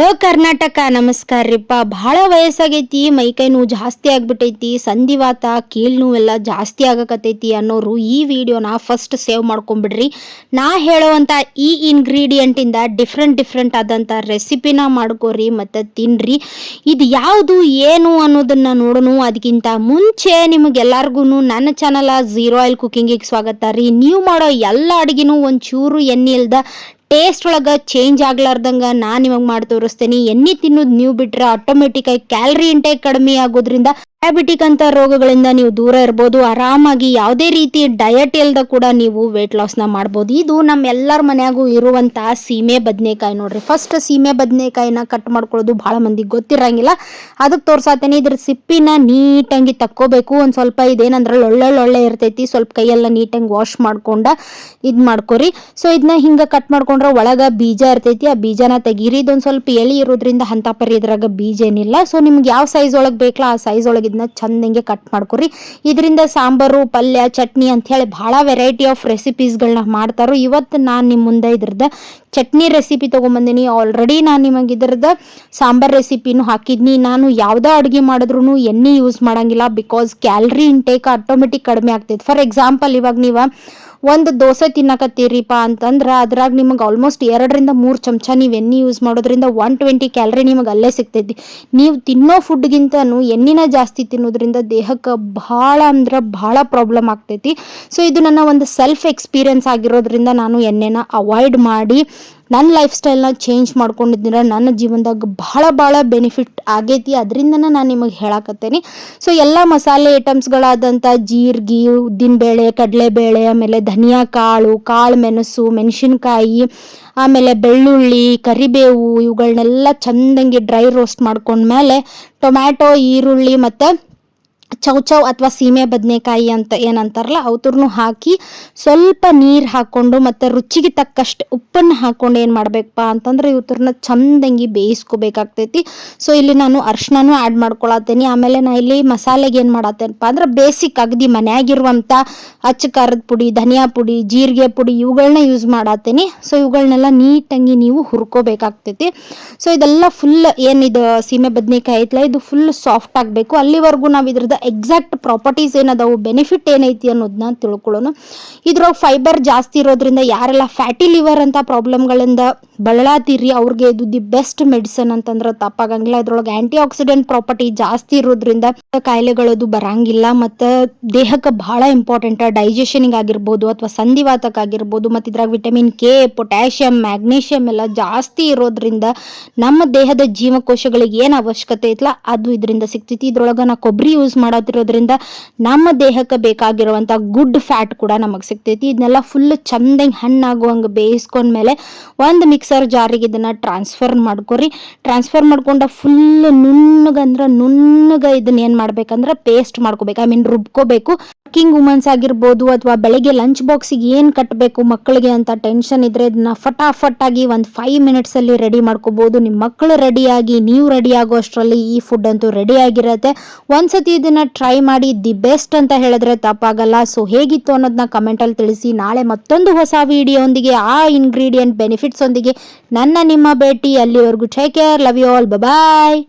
Hello Karnataka, ನಮಸ್ಕಾರ ರೀಪ್ಪ. ಭಾಳ ವಯಸ್ಸಾಗೈತಿ ಮೈಕೈ ನೋವು ಜಾಸ್ತಿ ಆಗ್ಬಿಟ್ಟೈತಿ ಸಂಧಿವಾತ ಕೀಲ್ ನೋವೆಲ್ಲ ಜಾಸ್ತಿ ಆಗಕತ್ತೈತಿ ಅನ್ನೋರು ಈ ವಿಡಿಯೋನ ಫಸ್ಟ್ ಸೇವ್ ಮಾಡ್ಕೊಂಬಿಡ್ರಿ. ನಾ ಹೇಳೋವಂಥ ಈ ಇಂಗ್ರೀಡಿಯೆಂಟಿಂದ ಡಿಫ್ರೆಂಟ್ ಡಿಫ್ರೆಂಟ್ ಆದಂಥ ರೆಸಿಪಿನ ಮಾಡ್ಕೋರಿ, ಮತ್ತು ತಿನ್ರಿ. ಇದು ಯಾವುದು, ಏನು ಅನ್ನೋದನ್ನು ನೋಡೋಣ. ಅದಕ್ಕಿಂತ ಮುಂಚೆ ನಿಮಗೆಲ್ಲರಿಗೂ ನನ್ನ ಚಾನಲ ಝೀರೋ ಆಯಿಲ್ ಕುಕ್ಕಿಂಗಿಗೆ ಸ್ವಾಗತ ರೀ. ನೀವು ಮಾಡೋ ಎಲ್ಲ ಅಡುಗೆನೂ ಒಂಚೂರು ಎಣ್ಣೆ ಇಲ್ದ ಟೇಸ್ಟ್ ಒಳಗೆ ಚೇಂಜ್ ಆಗ್ಲಾರ್ದಂಗೆ ನಾನು ನಿಮಗೆ ಮಾಡಿ ತೋರಿಸ್ತೇನೆ. ಎಣ್ಣೆ ತಿನ್ನೋದು ನೀವು ಬಿಟ್ರೆ ಆಟೋಮೆಟಿಕಾಗಿ ಕ್ಯಾಲರಿ ಇಂಟೇಕ್ ಕಡಿಮೆ ಆಗೋದ್ರಿಂದ ಡಯಾಬಿಟಿಕ್ ಅಂತ ರೋಗಗಳಿಂದ ನೀವು ದೂರ ಇರ್ಬೋದು. ಆರಾಮಾಗಿ ಯಾವುದೇ ರೀತಿ ಡಯಟ್ ಇಲ್ದ ಕೂಡ ನೀವು ವೆಯ್ಟ್ ಲಾಸ್ನ ಮಾಡ್ಬೋದು. ಇದು ನಮ್ಮ ಎಲ್ಲರ ಮನೆಯಾಗೂ ಇರುವಂತಹ ಸೀಮೆ ಬದನೆಕಾಯಿ ನೋಡ್ರಿ. ಫಸ್ಟ್ ಸೀಮೆ ಬದನೆಕಾಯಿನ ಕಟ್ ಮಾಡ್ಕೊಳ್ಳೋದು ಭಾಳ ಮಂದಿಗೆ ಗೊತ್ತಿರಂಗಿಲ್ಲ. ಅದಕ್ಕೆ ತೋರ್ಸಾತೇನೆ ಇದ್ರ ಸಿಪ್ಪಿನ ನೀಟಾಗಿ ತಕ್ಕೋಬೇಕು. ಒಂದು ಸ್ವಲ್ಪ ಇದೇನಂದ್ರೆ ಒಳ್ಳೆ ಇರ್ತೈತಿ. ಸ್ವಲ್ಪ ಕೈಯೆಲ್ಲ ನೀಟಾಗಿ ವಾಶ್ ಮಾಡ್ಕೊಂಡ ಇದು ಮಾಡ್ಕೊರಿ. ಸೊ ಇದನ್ನ ಹಿಂಗೆ ಕಟ್ ಮಾಡ್ಕೊಂಡ್ರೆ ಒಳಗೆ ಬೀಜ ಇರ್ತೈತಿ. ಆ ಬೀಜನ ತೆಗೀರಿ. ಇದೊಂದು ಸ್ವಲ್ಪ ಎಳಿ ಇರೋದ್ರಿಂದ ಅಂತ ಪರಿ ಇದ್ರಾಗ ಬೀಜ ಏನಿಲ್ಲ. ಸೊ ನಿಮ್ಗೆ ಯಾವ ಸೈಜ್ ಒಳಗೆ ಬೇಕಲ್ಲ ಆ ಸೈಜ್ ಒಳಗೆ ಇದನ್ನ ಚಂದಂಗೆ ಕಟ್ ಮಾಡ್ಕೊರಿ. ಇದರಿಂದ ಸಾಂಬಾರು, ಪಲ್ಯ, ಚಟ್ನಿ ಅಂತ ಹೇಳಿ ಭಾಳ ವೆರೈಟಿ ಆಫ್ ರೆಸಿಪೀಸ್ಗಳನ್ನ ಮಾಡ್ತಾರೋ. ಇವತ್ತು ನಾನು ನಿಮ್ಮ ಮುಂದೆ ಇದ್ರದ್ದು ಚಟ್ನಿ ರೆಸಿಪಿ ತೊಗೊಂಬಂದಿನಿ. ಆಲ್ರೆಡಿ ನಾನು ನಿಮಗೆ ಇದ್ರದ್ದು ಸಾಂಬಾರ್ ರೆಸಿಪಿನೂ ಹಾಕಿದ್ನಿ. ನಾನು ಯಾವುದೇ ಅಡುಗೆ ಮಾಡಿದ್ರು ಎಣ್ಣೆ ಯೂಸ್ ಮಾಡಂಗಿಲ್ಲ ಬಿಕಾಸ್ ಕ್ಯಾಲ್ರಿ ಇಂಟೇಕ್ ಆಟೋಮೆಟಿಕ್ ಕಡಿಮೆ ಆಗ್ತೈತೆ. ಫಾರ್ ಎಕ್ಸಾಂಪಲ್ ಇವಾಗ ನೀವು ಒಂದು ದೋಸೆ ತಿನ್ನಕತ್ತೀರಿಪ್ಪ ಅಂತಂದ್ರೆ ಅದ್ರಾಗ ನಿಮಗೆ ಆಲ್ಮೋಸ್ಟ್ ಎರಡರಿಂದ ಮೂರು ಚಮಚ ನೀವು ಎಣ್ಣೆ ಯೂಸ್ ಮಾಡೋದ್ರಿಂದ ಒನ್ ಟ್ವೆಂಟಿ ಕ್ಯಾಲ್ರಿ ನಿಮಗೆ ಅಲ್ಲೇ ಸಿಗ್ತೈತಿ. ನೀವು ತಿನ್ನೋ ಫುಡ್ಗಿಂತನೂ ಎಣ್ಣೆನ ಜಾಸ್ತಿ ತಿನ್ನೋದ್ರಿಂದ ದೇಹಕ್ಕೆ ಭಾಳ ಅಂದ್ರೆ ಭಾಳ ಪ್ರಾಬ್ಲಮ್ ಆಗ್ತೈತಿ. ಸೊ ಇದು ನನ್ನ ಒಂದು ಸೆಲ್ಫ್ ಎಕ್ಸ್ಪೀರಿಯನ್ಸ್ ಆಗಿರೋದ್ರಿಂದ ನಾನು ಎಣ್ಣೆನ ಅವಾಯ್ಡ್ ಮಾಡಿ ನನ್ನ ಲೈಫ್ ಸ್ಟೈಲ್ನ ಚೇಂಜ್ ಮಾಡ್ಕೊಂಡಿದ್ದೀರ, ನನ್ನ ಜೀವನದಾಗ ಭಾಳ ಭಾಳ ಬೆನಿಫಿಟ್ ಆಗೈತಿ. ಅದರಿಂದನೇ ನಾನು ನಿಮಗೆ ಹೇಳಕತ್ತೇನೆ. ಸೊ ಎಲ್ಲ ಮಸಾಲೆ ಐಟಮ್ಸ್ಗಳಾದಂಥ ಜೀರಿಗೆ, ಉದ್ದಿನಬೇಳೆ, ಕಡಲೆಬೇಳೆ, ಆಮೇಲೆ ಧನಿಯಾ ಕಾಳು ಕಾಳು ಮೆಣಸು, ಮೆಣಸಿನ್ಕಾಯಿ, ಆಮೇಲೆ ಬೆಳ್ಳುಳ್ಳಿ, ಕರಿಬೇವು ಇವುಗಳನ್ನೆಲ್ಲ ಚಂದಂಗೆ ಡ್ರೈ ರೋಸ್ಟ್ ಮಾಡ್ಕೊಂಡ್ಮೇಲೆ ಟೊಮ್ಯಾಟೊ, ಈರುಳ್ಳಿ ಮತ್ತು ಚೌಚೌ ಅಥವಾ ಸೀಮೆ ಬದನೆಕಾಯಿ ಅಂತ ಏನಂತಾರಲ್ಲ, ಅವತ್ರನು ಹಾಕಿ ಸ್ವಲ್ಪ ನೀರು ಹಾಕ್ಕೊಂಡು ಮತ್ತು ರುಚಿಗೆ ತಕ್ಕಷ್ಟು ಉಪ್ಪನ್ನು ಹಾಕ್ಕೊಂಡು ಏನು ಮಾಡಬೇಕಪ್ಪ ಅಂತಂದ್ರೆ ಇವತ್ತರನ್ನ ಚಂದಂಗಿ ಬೇಯಿಸ್ಕೋಬೇಕಾಗ್ತೈತಿ. ಸೊ ಇಲ್ಲಿ ನಾನು ಅರ್ಶನೂ ಆ್ಯಡ್ ಮಾಡ್ಕೊಳತ್ತೇನೆ. ಆಮೇಲೆ ನಾ ಇಲ್ಲಿ ಮಸಾಲೆಗೆ ಏನು ಮಾಡತ್ತೇನಪ್ಪ ಅಂದ್ರೆ ಬೇಸಿಕ್ ಅಗದಿ ಮನೆಯಾಗಿರುವಂಥ ಅಚ್ಚ ಖಾರದ ಪುಡಿ, ಧನಿಯಾ ಪುಡಿ, ಜೀರಿಗೆ ಪುಡಿ ಇವುಗಳನ್ನ ಯೂಸ್ ಮಾಡತ್ತೇನೆ. ಸೊ ಇವುಗಳನ್ನೆಲ್ಲ ನೀಟಾಗಿ ನೀವು ಹುರ್ಕೋಬೇಕಾಗ್ತೈತಿ. ಸೊ ಇದೆಲ್ಲ ಫುಲ್ ಏನಿದು ಸೀಮೆ ಬದನೆಕಾಯಿ ಐತಲ್ಲ ಇದು ಫುಲ್ ಸಾಫ್ಟ್ ಆಗಬೇಕು. ಅಲ್ಲಿವರೆಗೂ ನಾವು ಇದ್ರದ್ದು ಎಕ್ಸಾಕ್ಟ್ ಪ್ರಾಪರ್ಟೀಸ್ ಏನದಾವು ಬೆನಿಫಿಟ್ ಏನೈತಿ ಅನ್ನೋದನ್ನ ತಿಳ್ಕೊಳ್ಳೋಣ. ಇದ್ರೊಳಗೆ ಫೈಬರ್ ಜಾಸ್ತಿ ಇರೋದ್ರಿಂದ ಯಾರೆಲ್ಲ ಫ್ಯಾಟಿ ಲಿವರ್ ಅಂತ ಪ್ರಾಬ್ಲಮ್ಗಳಿಂದ ಬಳಲಾತೀರಿ, ಅವ್ರಿಗೆ ಇದು ದಿ ಬೆಸ್ಟ್ ಮೆಡಿಸನ್ ಅಂತಂದ್ರೆ ತಪ್ಪಾಗಂಗಿಲ್ಲ. ಇದ್ರೊಳಗೆ ಆಂಟಿ ಆಕ್ಸಿಡೆಂಟ್ ಪ್ರಾಪರ್ಟಿ ಜಾಸ್ತಿ ಇರೋದ್ರಿಂದ ಕಾಯಿಲೆಗಳದು ಬರಂಗಿಲ್ಲ. ಮತ್ತು ದೇಹಕ್ಕೆ ಬಹಳ ಇಂಪಾರ್ಟೆಂಟ್ ಡೈಜೆಷನಿಗೆ ಆಗಿರ್ಬೋದು ಅಥವಾ ಸಂಧಿವಾತಕ್ಕಾಗಿರ್ಬೋದು ಮತ್ತು ಇದ್ರಾಗ ವಿಟಮಿನ್ ಕೆ, ಪೊಟ್ಯಾಷಿಯಂ, ಮ್ಯಾಗ್ನೀಷಿಯಂ ಎಲ್ಲ ಜಾಸ್ತಿ ಇರೋದ್ರಿಂದ ನಮ್ಮ ದೇಹದ ಜೀವಕೋಶಗಳಿಗೆ ಏನು ಅವಶ್ಯಕತೆ ಐತಲ್ಲ ಅದು ಇದರಿಂದ ಸಿಗ್ತೈತಿ. ಇದ್ರೊಳಗೆ ನಾ ಕೊಬ್ಬರಿ ಯೂಸ್ ಮಾಡೋದಿರೋದ್ರಿಂದ ನಮ್ಮ ದೇಹಕ್ಕೆ ಬೇಕಾಗಿರುವಂಥ ಗುಡ್ ಫ್ಯಾಟ್ ಕೂಡ ನಮಗೆ ಸಿಗ್ತೈತಿ. ಇದನ್ನೆಲ್ಲ ಫುಲ್ ಚಂದಂಗೆ ಹಣ್ಣಾಗುವಂಗೆ ಬೇಯಿಸ್ಕೊಂಡ್ಮೇಲೆ ಒಂದು ಮಿಕ್ಸರ್ ಜಾರಿಗೆ ಇದನ್ನ ಟ್ರಾನ್ಸ್ಫರ್ ಮಾಡ್ಕೊರಿ. ಟ್ರಾನ್ಸ್ಫರ್ ಮಾಡ್ಕೊಂಡ ಫುಲ್ ನುಣ್ಣಗಂದ್ರೆ ನುಣ್ಣಗ ಇದನ್ನ ಏನು ಮಾಡ್ಬೇಕಂದ್ರೆ ಪೇಸ್ಟ್ ಮಾಡ್ಕೋಬೇಕು. ಐ ಮೀನ್ ರುಬ್ಕೋಬೇಕು. ವರ್ಕಿಂಗ್ ವುಮೆನ್ಸ್ ಆಗಿರ್ಬೋದು ಅಥವಾ ಬೆಳಗ್ಗೆ ಲಂಚ್ ಬಾಕ್ಸಿಗೆ ಏನು ಕಟ್ಟಬೇಕು ಮಕ್ಕಳಿಗೆ ಅಂತ ಟೆನ್ಷನ್ ಇದ್ರೆ ಇದನ್ನ ಫಟಾಫಟ್ ಆಗಿ ಒಂದು ಫೈವ್ ಮಿನಿಟ್ಸಲ್ಲಿ ರೆಡಿ ಮಾಡ್ಕೋಬಹುದು ನಿಮ್ಮ ಮಕ್ಕಳು ರೆಡಿಯಾಗಿ ನೀವು ರೆಡಿ ಆಗೋ ಅಷ್ಟರಲ್ಲಿ ಈ ಫುಡ್ ಅಂತೂ ರೆಡಿ ಆಗಿರುತ್ತೆ. ಒಂದ್ಸತಿ ಇದನ್ನ ಟ್ರೈ ಮಾಡಿ ದಿ ಬೆಸ್ಟ್ ಅಂತ ಹೇಳಿದ್ರೆ ತಪ್ಪಾಗಲ್ಲ. ಸೊ ಹೇಗಿತ್ತು ಅನ್ನೋದನ್ನ ಕಮೆಂಟಲ್ಲಿ ತಿಳಿಸಿ. ನಾಳೆ ಮತ್ತೊಂದು ಹೊಸ ವಿಡಿಯೋಂದಿಗೆ ಆ ಇಂಗ್ರೀಡಿಯೆಂಟ್ ಬೆನಿಫಿಟ್ಸ್ ಒಂದಿಗೆ ನನ್ನ ನಿಮ್ಮ ಭೇಟಿ. ಅಲ್ಲಿವರೆಗೂ take care love you all bye